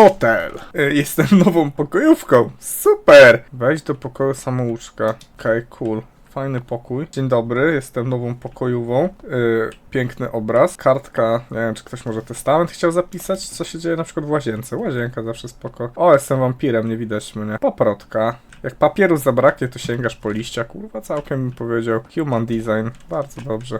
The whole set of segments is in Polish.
Hotel. Y, Jestem nową pokojówką. Super. Wejdź do pokoju samouczka. Okej, cool. Fajny pokój. Dzień dobry, jestem nową pokojową. Yy, piękny obraz. Kartka, nie wiem czy ktoś może testament chciał zapisać, co się dzieje na przykład w łazience. Łazienka zawsze spoko. O, jestem wampirem, nie widać mnie. Poprotka. Jak papieru zabraknie, to sięgasz po liścia. Kurwa, całkiem mi powiedział. Human design. Bardzo dobrze.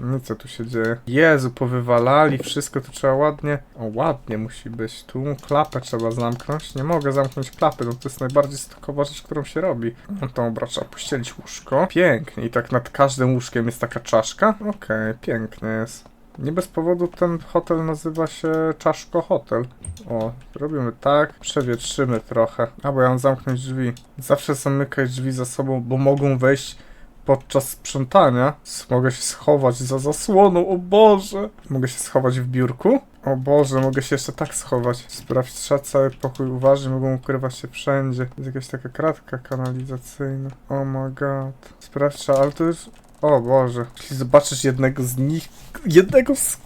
No co tu się dzieje? Jezu, powywalali wszystko, to trzeba ładnie... O, ładnie musi być. Tu klapę trzeba zamknąć. Nie mogę zamknąć klapy, no to jest najbardziej stokowa rzecz, którą się robi. No to dobra, trzeba pościelić łóżko. Pięknie. I tak nad każdym łóżkiem jest taka czaszka? Okej, pięknie jest. Nie bez powodu ten hotel nazywa się Czaszko Hotel. O, robimy tak, przewietrzymy trochę. A, bo ja mam zamknąć drzwi. Zawsze zamykaj drzwi za sobą, bo mogą wejść podczas sprzątania. Mogę się schować za zasłoną, o Boże! Mogę się schować w biurku? O Boże, mogę się jeszcze tak schować. Sprawdź, cały pokój uważnie, mogą ukrywać się wszędzie. Jest jakaś taka kratka kanalizacyjna. Oh my god. Sprawdź, ale to jest... O Boże. Jeśli zobaczysz jednego z nich... Jednego z...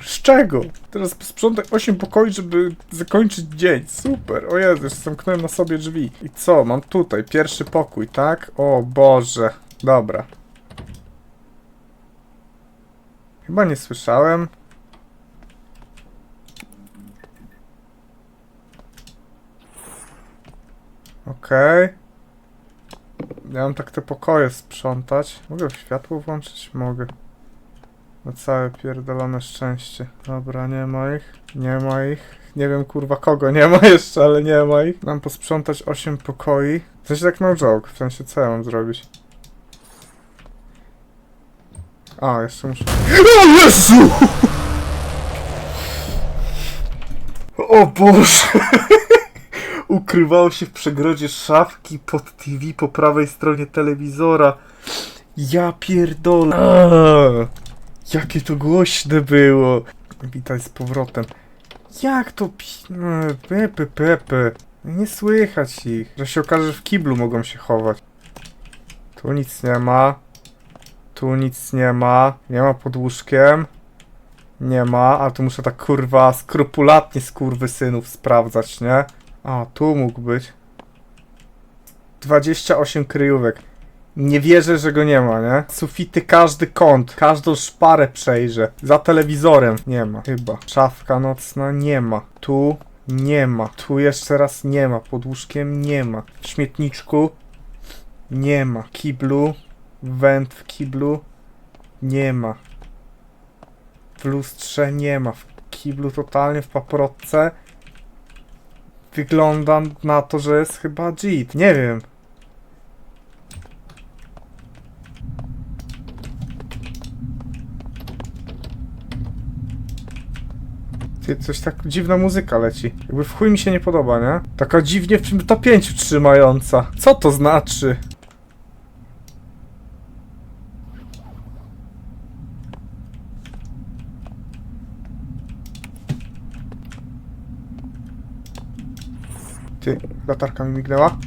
Z czego? Teraz posprzątaj 8 pokoi, żeby zakończyć dzień. Super. O Jezu, zamknąłem na sobie drzwi. I co? Mam tutaj pierwszy pokój, tak? O Boże. Dobra. Chyba nie słyszałem. Okej. Ja mam tak te pokoje sprzątać. Mogę światło włączyć? Mogę. Na całe pierdolone szczęście. Dobra, nie ma ich. Nie ma ich. Nie wiem kurwa kogo nie ma jeszcze, ale nie ma ich. Mam posprzątać 8 pokoi. W sensie tak no joke. W sensie co ja mam zrobić? A, jeszcze muszę... O Jezu! O Boże! Ukrywało się w przegrodzie szafki pod TV po prawej stronie telewizora. Ja pierdolę. Jakie to głośne było. Witaj z powrotem. Jak to pi... Pepe, pepe. Nie słychać ich. Że się okaże, że w kiblu mogą się chować. Tu nic nie ma. Tu nic nie ma. Nie ma pod łóżkiem. Nie ma, a tu muszę tak kurwa skrupulatnie skurwy synów sprawdzać, nie? A, tu mógł być. 28 kryjówek. Nie wierzę, że go nie ma, nie? Sufity, każdy kąt, każdą szparę przejrzę. Za telewizorem nie ma, chyba. Szafka nocna nie ma. Tu nie ma. Tu jeszcze raz nie ma. Pod łóżkiem nie ma. W śmietniczku nie ma. Kiblu Węd w kiblu nie ma. W lustrze nie ma. W kiblu totalnie, w paprotce wygląda na to, że jest chyba Jeet. Nie wiem. Ty, coś tak dziwna muzyka leci. Jakby w chuj mi się nie podoba, nie? Taka dziwnie w tym to pięciu trzymająca. Co to znaczy? Ty, latarka mi mignęła.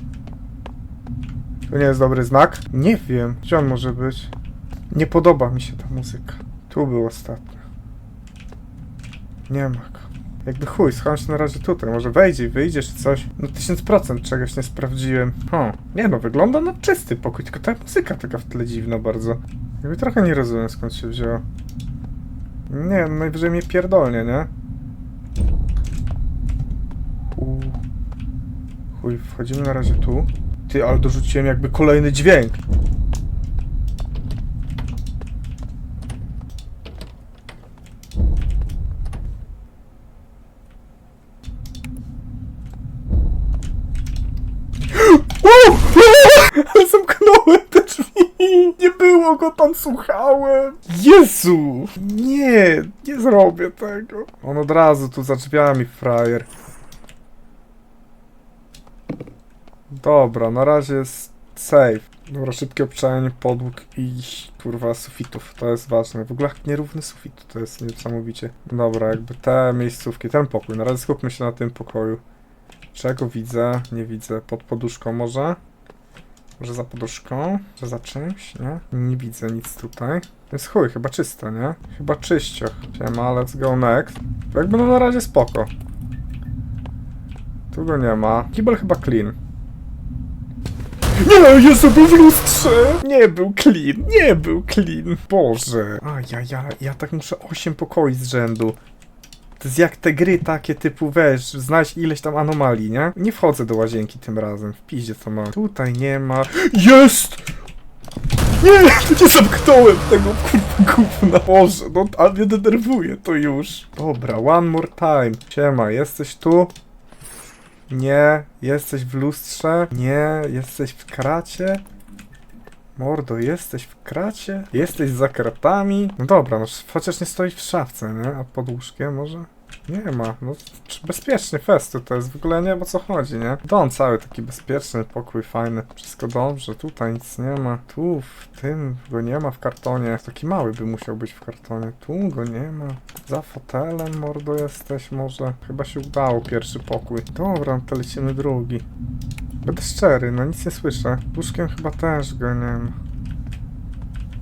To nie jest dobry znak. Nie wiem, gdzie on może być. Nie podoba mi się ta muzyka. Tu był ostatnio. Nie ma go. Jakby chuj, schowam się na razie tutaj. Może wejdzie i wyjdzie czy coś. No 1000% czegoś nie sprawdziłem. O, nie no, wygląda na czysty pokój, tylko ta muzyka taka w tle dziwna bardzo. Jakby trochę nie rozumiem skąd się wzięła. Nie, no najwyżej mnie pierdolnie, nie? Uuu. Chuj, wchodzimy na razie tu. Ty, ale dorzuciłem jakby kolejny dźwięk. Zamknąłem te drzwi! Nie było go tam, słuchałem! Jezu! Nie, nie zrobię tego. On od razu tu za drzwiami, frajer. Dobra, na razie jest safe. Dobra, szybkie obczajanie podłóg i kurwa sufitów. To jest ważne. W ogóle nierówny sufit, to jest niesamowicie. Dobra, jakby te miejscówki, ten pokój. Na razie skupmy się na tym pokoju. Czego widzę? Nie widzę. Pod poduszką może? Może za poduszką? Może za czymś? Nie? Nie widzę nic tutaj. Jest chuj, chyba czysto, nie? Chyba czyścioch. Siema, let's go next. Jakby no na razie spoko. Tu go nie ma. Kibel chyba clean. Nie, Jezu, był w lustrze! Nie był clean, nie był clean. Boże. A ja, ja, ja tak muszę 8 pokoi z rzędu. To jest jak te gry takie typu, weź, znajdź ileś tam anomalii, nie? Nie wchodzę do łazienki tym razem, w piździe co ma. Tutaj nie ma. Jest! Nie, nie zamknąłem tego kurwa gówna. Boże, no a mnie denerwuje to już. Dobra, one more time. Siema, jesteś tu? Nie. Jesteś w lustrze? Nie. Jesteś w kracie? Mordo, jesteś w kracie? Jesteś za kratami? No dobra, no chociaż nie stoi w szafce, nie? A pod łóżkiem może? Nie ma, no bezpiecznie festu to jest, w ogóle nie wiem co chodzi, nie? Dom cały taki bezpieczny, pokój fajny, wszystko dobrze, tutaj nic nie ma, tu w tym go nie ma w kartonie, taki mały by musiał być w kartonie, tu go nie ma, za fotelem mordo jesteś może, chyba się udało pierwszy pokój, dobra, to lecimy drugi. Będę szczery, no nic nie słyszę, łóżkiem chyba też go nie ma.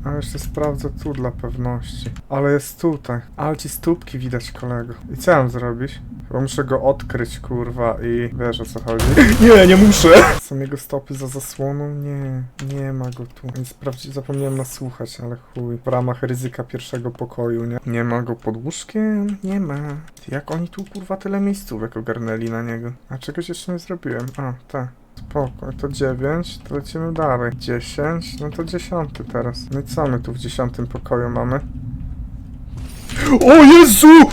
A jeszcze sprawdzę tu dla pewności. Ale jest tutaj. Ale ci stópki widać, kolego. I co mam zrobić? Chyba muszę go odkryć, kurwa, i wiesz o co chodzi. Nie, nie muszę! Są jego stopy za zasłoną? Nie, nie ma go tu. Więc sprawdzi, zapomniałem nasłuchać, ale chuj. W ramach ryzyka pierwszego pokoju, nie? Nie ma go pod łóżkiem? Nie ma. Jak oni tu, kurwa, tyle miejscówek ogarnęli na niego? A czegoś jeszcze nie zrobiłem. A, tak. Spoko, to 9, to lecimy dalej. 10, no to 10 teraz. No i co my tu w 10 pokoju mamy? O Jezu!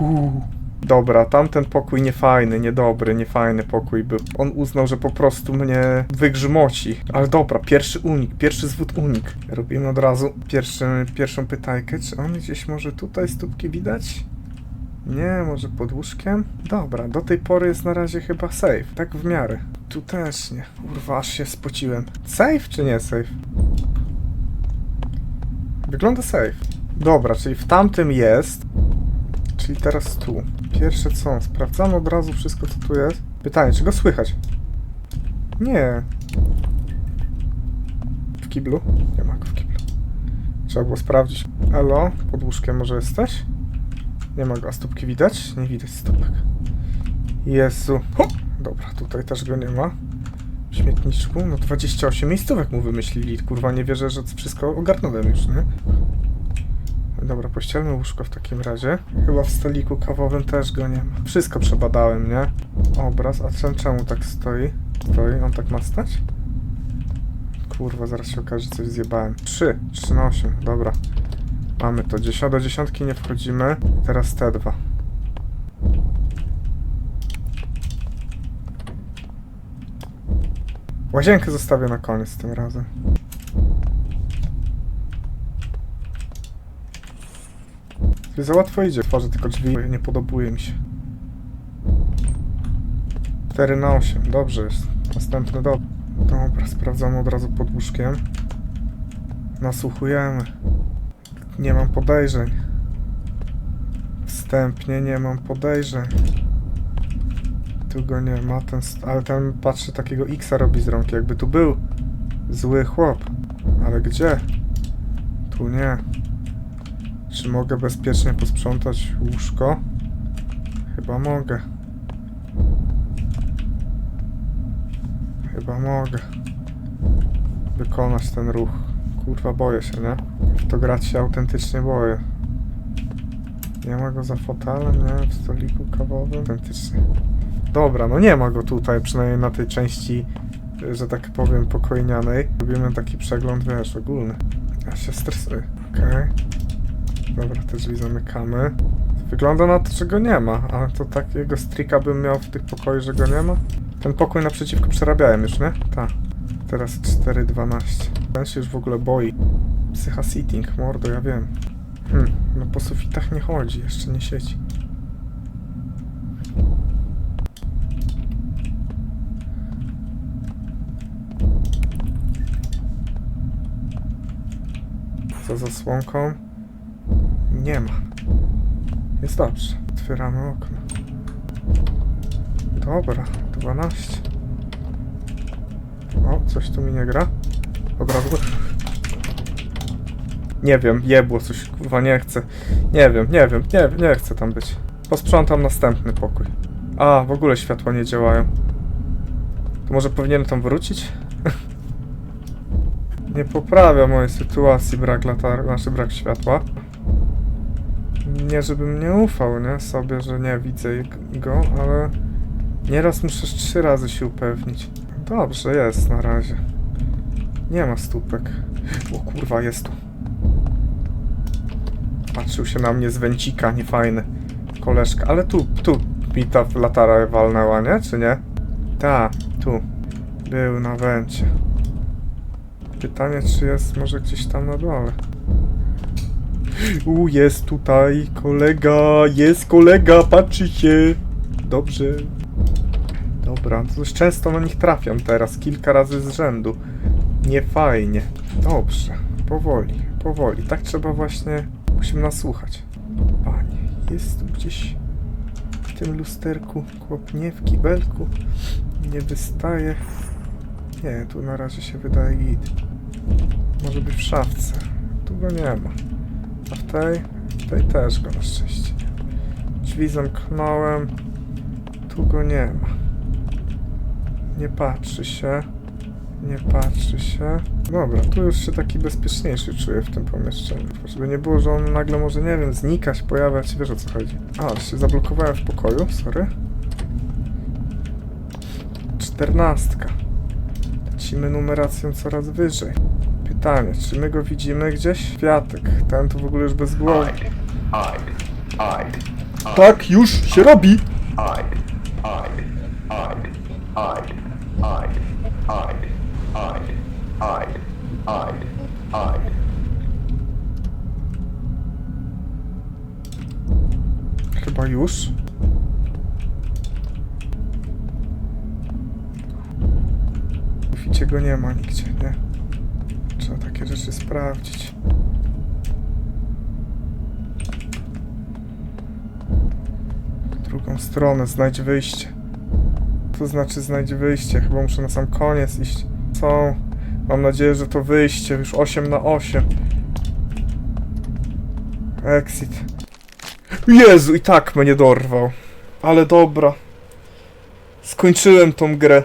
Uuu. Dobra, tamten pokój niefajny, niedobry, niefajny pokój był. On uznał, że po prostu mnie wygrzmoci. Ale dobra, pierwszy unik, pierwszy zwód unik. Robimy od razu pierwszy, pierwszą pytajkę. Czy on gdzieś może tutaj stópki widać? Nie, może pod łóżkiem? Dobra, do tej pory jest na razie chyba safe, tak w miarę. Tu też nie. Kurwa, aż się spociłem. Safe czy nie safe? Wygląda safe. Dobra, czyli w tamtym jest. Czyli teraz tu. Pierwsze co? Sprawdzamy od razu wszystko, co tu jest. Pytanie, czy go słychać? Nie. W kiblu? Nie ma go w kiblu. Trzeba było sprawdzić. Elo, pod łóżkiem może jesteś? Nie ma go, a stópki widać? Nie widać stópek. Jezu. Dobra, tutaj też go nie ma. W śmietniczku, no 28 miejscówek mu wymyślili. Kurwa, nie wierzę, że wszystko ogarnąłem już, nie? Dobra, pościelmy łóżko w takim razie. Chyba w stoliku kawowym też go nie ma. Wszystko przebadałem, nie? Obraz, a czem, czemu tak stoi? Stoi, on tak ma stać? Kurwa, zaraz się okaże, że coś zjebałem. 3, 3 na 8, dobra. Mamy to. 10 do dziesiątki nie wchodzimy. Teraz te dwa. Łazienkę zostawię na koniec tym razem. Czyli za łatwo idzie. Tworzę tylko drzwi. Nie podobuje mi się. 4 na 8. Dobrze jest. Następny dob. Dobra, sprawdzamy od razu pod łóżkiem. Nasłuchujemy. Nie mam podejrzeń. Wstępnie nie mam podejrzeń. Tu go nie ma, ten, ale ten patrzy takiego X robi z rąk, jakby tu był zły chłop. Ale gdzie? Tu nie. Czy mogę bezpiecznie posprzątać łóżko? Chyba mogę. Chyba mogę. Wykonać ten ruch. Kurwa, boję się, nie? W to grać się autentycznie boję. Nie ma go za fotelem, nie? W stoliku kawowym. Autentycznie. Dobra, no nie ma go tutaj, przynajmniej na tej części, y, że tak powiem, pokojnianej. Robimy taki przegląd, wiesz, ogólny. Ja się stresuję. Okej. Dobra, te drzwi zamykamy. Wygląda na to, że go nie ma, ale to takiego strika bym miał w tych pokoju, że go nie ma. Ten pokój naprzeciwko przerabiałem już, nie? Tak. Teraz 4.12. Ten się już w ogóle boi. Psycha sitting, mordo, ja wiem. Hm, no po sufitach nie chodzi, jeszcze nie siedzi. Za zasłonką? Nie ma. Jest dobrze. Otwieramy okno. Dobra, 12. O, coś tu mi nie gra. Od razu. Nie wiem, jebło coś, kurwa, nie chcę. Nie wiem, nie wiem, nie, nie chcę tam być. Posprzątam następny pokój. A, w ogóle światła nie działają. To może powinienem tam wrócić? nie poprawia mojej sytuacji brak latar... znaczy brak światła. Nie, żebym nie ufał, nie? Sobie, że nie widzę go, ale... Nieraz muszę trzy razy się upewnić. Dobrze, jest na razie. Nie ma stópek. O kurwa, jest tu. Patrzył się na mnie z węcika, niefajny. Koleżka, ale tu, tu mi ta latara walnęła, nie? Czy nie? Ta, tu. Był na węcie. Pytanie, czy jest może gdzieś tam na dole. U, jest tutaj kolega, jest kolega, patrzy się. Dobrze. Dobra, dość często na nich trafiam teraz, kilka razy z rzędu. Nie fajnie. Dobrze, powoli, powoli. Tak trzeba właśnie, musimy nasłuchać. Panie, jest tu gdzieś w tym lusterku kłopnie, w kibelku. Nie wystaje. Nie, tu na razie się wydaje git. Może być w szafce. Tu go nie ma. A w tej? W tej też go na szczęście nie ma. Drzwi zamknąłem. Tu go nie ma. Nie patrzy się. Nie patrzy się. Dobra, tu już się taki bezpieczniejszy czuję w tym pomieszczeniu. Żeby nie było, że on nagle może, nie wiem, znikać, pojawiać, wiesz o co chodzi. A, się zablokowałem w pokoju, sorry. Czternastka. Lecimy numeracją coraz wyżej. Pytanie, czy my go widzimy gdzieś? Światek. Ten to w ogóle już bez głowy. Tak, już się robi! Drugą stronę, znajdź wyjście. To znaczy znajdź wyjście, chyba muszę na sam koniec iść. Są. Mam nadzieję, że to wyjście, już 8 na 8. Exit. Jezu, i tak mnie dorwał. Ale dobra. Skończyłem tą grę.